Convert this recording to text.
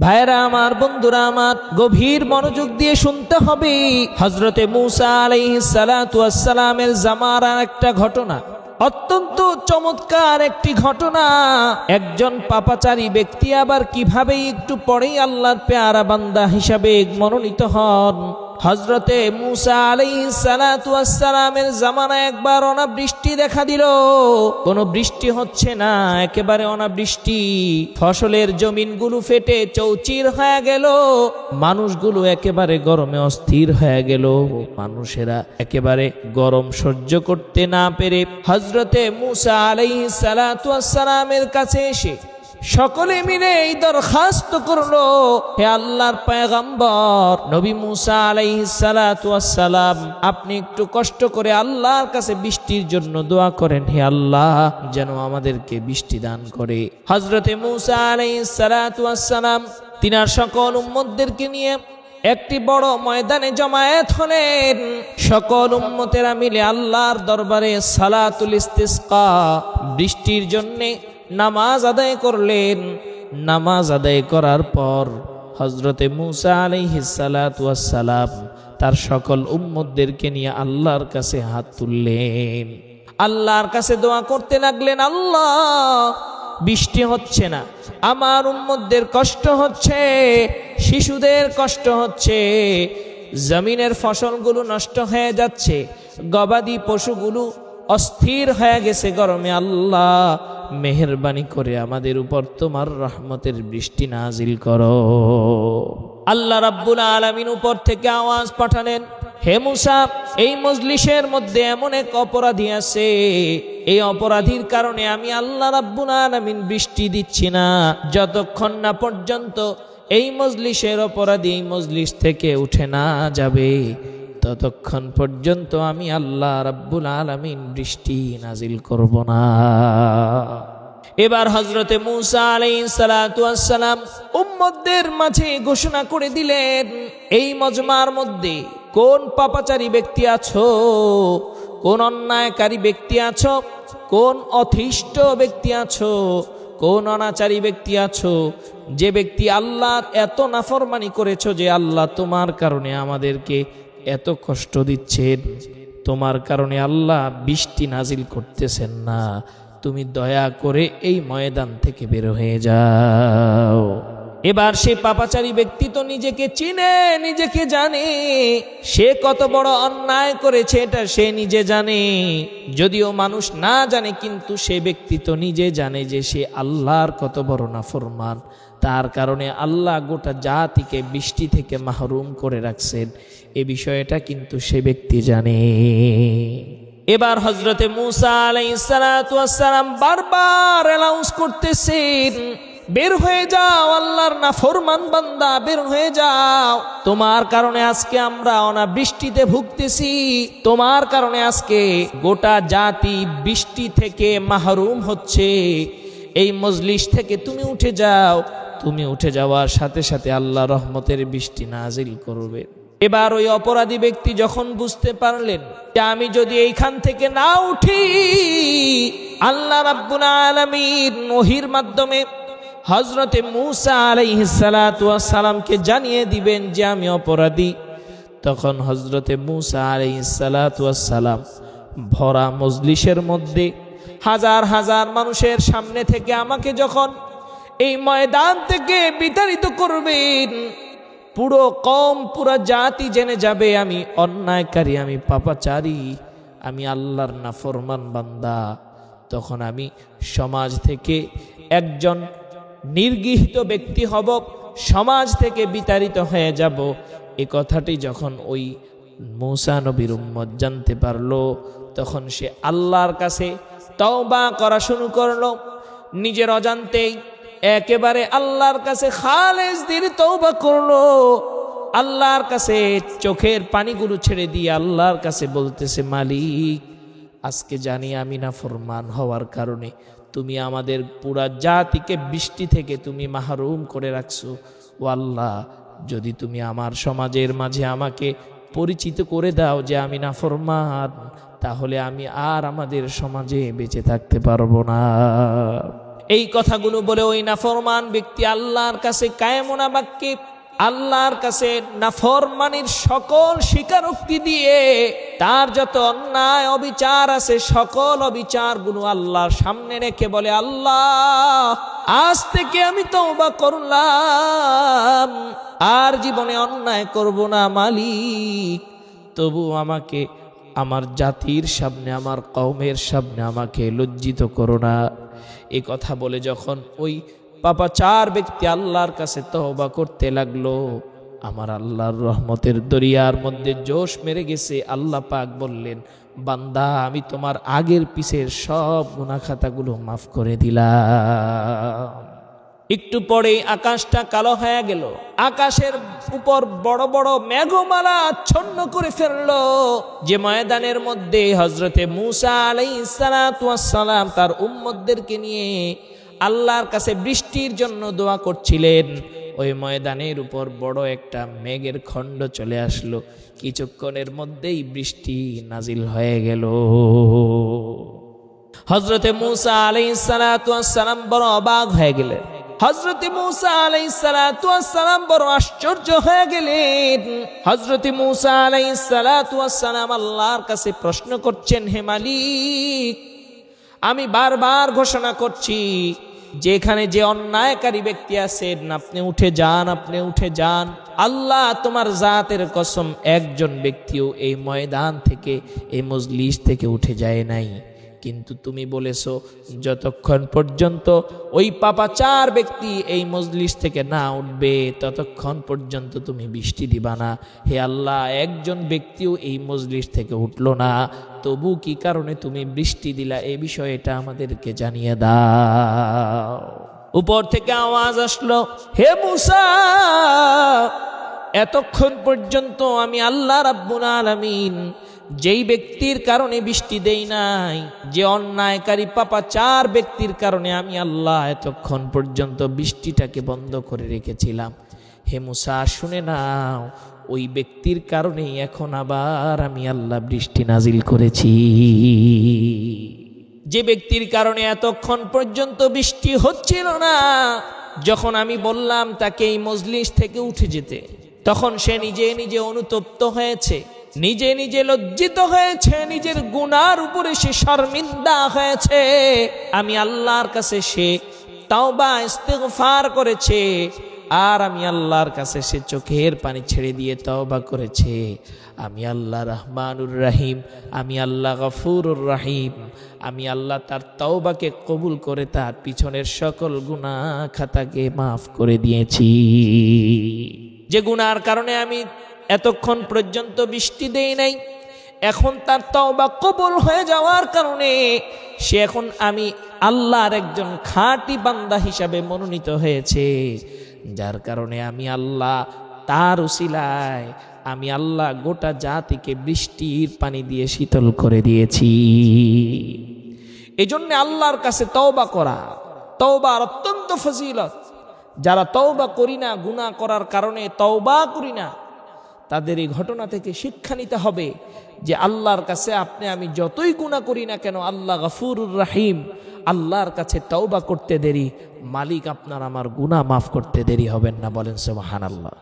ভাইরা আমার, বন্ধুরা আমার, গভীর মনোযোগ দিয়ে শুনতে হবে। হজরতে মুসা আলাইসালামের জামার আর একটা ঘটনা। অত্যন্ত চমৎকার একটি ঘটনা। একজন পাপাচারী ব্যক্তি আবার কীভাবে একটু পরেই আল্লাহর পেয়ারা বান্দা হিসাবে মনোনীত হন? হজরতে মুসা আলাই সালামের জামানা একবার অনাবৃষ্টি দেখা দিল। কোনো বৃষ্টি হচ্ছে না, একেবারে অনাবৃষ্টি। ফসলের জমিনগুলো ফেটে চৌচির হয়ে গেল। মানুষগুলো একেবারে গরমে অস্থির হয়ে গেল। মানুষেরা একেবারে গরম সহ্য করতে না পেরে হজরতে মুসা আলাই সালামের কাছে এসে সকলে মিলে এই দরখাস্ত করল। হে আল্লাহর পয়গম্বর, নবী মুসা আলাইহিসসালাম আপনি একটু কষ্ট করে আল্লাহর কাছে বৃষ্টির জন্য দোয়া করেন। হে আল্লাহ, যেন আমাদেরকে বৃষ্টি দান করে। হজরতে মুসা আলাইহিসসালাম তিনার সকল উম্মতদেরকে নিয়ে একটি বড় ময়দানে জমায়েত হলেন। সকল উম্মতেরা মিলে আল্লাহর দরবারে সালাতুল ইস্তিসকা, বৃষ্টির জন্যে নামাজ আদায় করলেন। নামাজ আদায় করার পর হজরতে মুসা আলাইহিসালাম তার সকল উম্মতদেরকে নিয়ে আল্লাহর কাছে হাত তুললেন। আল্লাহর কাছে দোয়া করতে লাগলেন, আল্লাহ, বৃষ্টি হচ্ছে না, আমার উম্মতদের কষ্ট হচ্ছে, শিশুদের কষ্ট হচ্ছে, জমিনের ফসলগুলো নষ্ট হয়ে যাচ্ছে, গবাদি পশুগুলো অস্থির হয়ে গেছে গরমে আল্লাহ, মেহরবানি করে আমাদের উপর তোমার রহমতের বৃষ্টি নাজিল করো। আল্লাহ রাব্বুল আলমিন উপর থেকে আওয়াজ পাঠালেন, হে মুসা, এই মজলিসের মধ্যে এমন এক অপরাধী আছে। এই অপরাধীর কারণে আমি আল্লাহ রাব্বুল আলমিন বৃষ্টি দিচ্ছি না। যতক্ষণ না পর্যন্ত এই মজলিসের অপরাধী এই মজলিস থেকে উঠে না যাবে। ততক্ষণ পর্যন্ত আমি আল্লাহ রাব্বুল আলমিন বৃষ্টি নাজিল করব না। এবার হজরতে মুসা আলাই সালাম উম্মদের মাঝে ঘোষণা করে দিলেন, এই মজমার মধ্যে কোন পাপাচারী ব্যক্তি আছো? কোন অন্যায়কারী ব্যক্তি আছো? কোন অথিষ্ট ব্যক্তি আছো? কোন অনাচারী ব্যক্তি আছো? যে ব্যক্তি আল্লাহর এত নাফরমানি করেছ যে আল্লাহ তোমার কারণে আমাদেরকে এত কষ্ট দিচ্ছেন? তোমার কারণে আল্লাহ বৃষ্টি নাজিল করতেছেন না। তুমি দয়া করে এই ময়দান থেকে বের হয়ে যাও। এবার সে পাপাচারী ব্যক্তি তো নিজেকে চিনে, নিজেকে জানে। সে কত বড় অন্যায় করেছে, এটা সে নিজে জানে। যদিও মানুষ না জানে, কিন্তু সে ব্যক্তি তো নিজে জানে যে সে আল্লাহর কত বড় নাফরমান। তার কারণে আল্লাহ গোটা জাতিকে বৃষ্টি থেকে মাহরুম করে রাখছেন। এ বিষয়টা কিন্তু সে ব্যক্তি জানে। এবার হজরতে মুসা আলাইসালাম বারবার অ্যালাউন্স করতেছেন, বের হয়ে যাও, আল্লাহর না ফরমান বান্দা, বের হয়ে যাও। তোমার কারণে আজকে আমরা অনাবৃষ্টিতে ভুগতেছি। তোমার কারণে আজকে গোটা জাতি বৃষ্টি থেকে মাহরুম হচ্ছে। এই মজলিস থেকে তুমি উঠে যাও তুমি উঠে যাওয়ার সাথে সাথে আল্লাহ রহমতের বৃষ্টি নাজিল করবে। এবার ওই অপরাধী ব্যক্তি যখন বুঝতে পারলেন যে আমি যদি এইখান থেকে না উঠি, আল্লাহ রাব্বুল আলামিন ওহির মাধ্যমে হজরতে মুসা আলাইহিসালামকে জানিয়ে দিবেন যে আমি অপরাধী। তখন হজরতে মুসা আলাইহিসালাম ভরা মজলিসের মধ্যে হাজার হাজার মানুষের সামনে থেকে আমাকে যখন এই ময়দান থেকে বিতাড়িত করবেন। পুরো কম পুরো জাতি জেনে যাবে, আমি অন্যায়কারী, আমি পাপাচারী, আমি আল্লাহর নাফরমান বান্দা। তখন আমি সমাজ থেকে একজন নির্গৃহীত ব্যক্তি হব, সমাজ থেকে বিতাড়িত হয়ে যাব। এ কথাটি যখন ওই মৌসা নবীর উম্মত জানতে পারল, তখন সে আল্লাহর কাছে তওবা করা শুরু করল। নিজের অজান্তেই একেবারে আল্লাহর কাছে খালেজ দিল তৌবা করল। আল্লাহর কাছে চোখের পানিগুলো ছেড়ে দিয়ে আল্লাহর কাছে বলতেছে, মালিক, আজকে জানি আমি না ফরমান হওয়ার কারণে। তুমি আমাদের পুরা জাতিকে বৃষ্টি থেকে তুমি মাহরুম করে রাখছো। ও আল্লাহ, যদি তুমি আমার সমাজের মাঝে আমাকে পরিচিত করে দাও যে আমি না ফরমান তাহলে আমি আর আমাদের সমাজে বেঁচে থাকতে পারব না। এই কথাগুলো বলে ওই নাফরমান ব্যক্তি আল্লাহর কাছে কায়মনা বাক্যে, আল্লাহর কাছে নাফরমানির সকল স্বীকারোক্তি দিয়ে তার যত অন্যায় অবিচার আছে, সকল অবিচার অবিচারগুলো আল্লাহর সামনে রেখে বলে, আল্লাহ, আজ থেকে আমি তওবা করলাম, আর জীবনে অন্যায় করব না মালিক। তবু আমাকে, আমার জাতির সামনে, আমার কওমের সামনে আমাকে লজ্জিত করো না। এ কথা বলে যখন ওই পাপা চার ব্যক্তি আল্লাহর কাছে তহবা করতে লাগল, আমার আল্লাহর রহমতের দরিয়ার মধ্যে জোশ মেরে গেছে, আল্লাহ পাক বললেন, বান্দা, আমি তোমার আগের পিছের সব গুণাখাতাগুলো মাফ করে দিলাম। একটু পরেই আকাশটা কালো হয়ে গেল। আকাশের উপর বড় বড় মেঘমালা আচ্ছন্ন করে ফেলল। যে ময়দানের মধ্যে হজরতে মুসা আলাই সালাম তার উম্মদদেরকে নিয়ে আল্লাহর কাছে বৃষ্টির জন্য দোয়া করছিলেন, ওই ময়দানের উপর বড় একটা মেঘের খণ্ড চলে আসলো। কিছুক্ষণের মধ্যেই বৃষ্টি নাজিল হয়ে গেল। হজরতে মুসা আলাই সালাম বড় অবাক হয়ে গেলেন। হজরতে মুসা আলাই সালাম বড় আশ্চর্য হয়ে গেলেন। হজরতে মুসা আলাই সালাম আল্লাহর কাছে প্রশ্ন করছেন, হে মালিক, আমি বারবার ঘোষণা করছি, যেখানে যে অন্যায়কারী ব্যক্তি আছেন, আপনি উঠে যান, আপনি উঠে যান। আল্লাহ তোমার জাতের কসম একজন ব্যক্তিও এই ময়দান থেকে, এই মজলিস থেকে উঠে যায় নাই। কিন্তু তুমি বলেছ, যতক্ষণ পর্যন্ত ওই পাপা চার ব্যক্তি এই মজলিস থেকে না উঠবে, ততক্ষণ পর্যন্ত তুমি বৃষ্টি দিবা না। হে আল্লাহ, একজন ব্যক্তিও এই মজলিস থেকে উঠল না। তবু কি কারণে তুমি বৃষ্টি দিলা এই বিষয়টা আমাদেরকে জানিয়ে দাও। উপর থেকে আওয়াজ আসলো, হে মুসা, এতক্ষণ পর্যন্ত আমি আল্লাহ রাব্বুল আলামিন যেই ব্যক্তির কারণে বৃষ্টি দেই নাই, যে অন্যায়কারী পাপা চার ব্যক্তির কারণে আমি আল্লাহ এতক্ষণ পর্যন্ত বৃষ্টিটাকে বন্ধ করে রেখেছিলাম। হে মুসা, শুনে নাও, ওই ব্যক্তির কারণেই এখন আবার আমি আল্লাহ বৃষ্টি নাজিল করেছি। যে ব্যক্তির কারণে এতক্ষণ পর্যন্ত বৃষ্টি হচ্ছিল না, যখন আমি বললাম তাকে এই মজলিস থেকে উঠে যেতে, তখন সে নিজে নিজে অনুতপ্ত হয়েছে। নিজে নিজে লজ্জিত হয়েছে, নিজের গুনার উপরে সে শর্মিন্দা হয়েছে। আমি আল্লাহর কাছে সে তাওবা, ইস্তেগফার করেছে, আর আমি আল্লাহর কাছে সে চোখের পানি ছেড়ে দিয়ে তওবা করেছে। আমি আল্লাহ রহমানুর রাহিম, আমি আল্লাহ গফুরুর রাহিম, আমি আল্লাহ তার তওবাকে কবুল করে তার পিছনের সকল গুনাহ খাতাকে মাফ করে দিয়েছি। যে গুনার কারণে আমি এতক্ষণ পর্যন্ত বৃষ্টি দেই নাই। এখন তার তওবা কবল হয়ে যাওয়ার কারণে সে এখন আমি আল্লাহর একজন খাঁটি বান্দা হিসাবে মনোনীত হয়েছে। যার কারণে আমি আল্লাহ তার উসিলায় আমি আল্লাহ গোটা জাতিকে বৃষ্টির পানি দিয়ে শীতল করে দিয়েছি। এই জন্য আল্লাহর কাছে তওবা করা, তওবার অত্যন্ত ফজিলত। যারা তওবা করি না, গুনাহ করার কারণে তওবা করি না তাদের এই ঘটনা থেকে শিক্ষা নিতে হবে যে আল্লাহর কাছে আপনি আমি যতই গুণা করি না কেন, আল্লাহ গাফুর রাহিম, আল্লাহর কাছে তওবা করতে দেরি, মালিক আপনার আমার গুণা মাফ করতে দেরি হবেন না বলেন সোহান আল্লাহ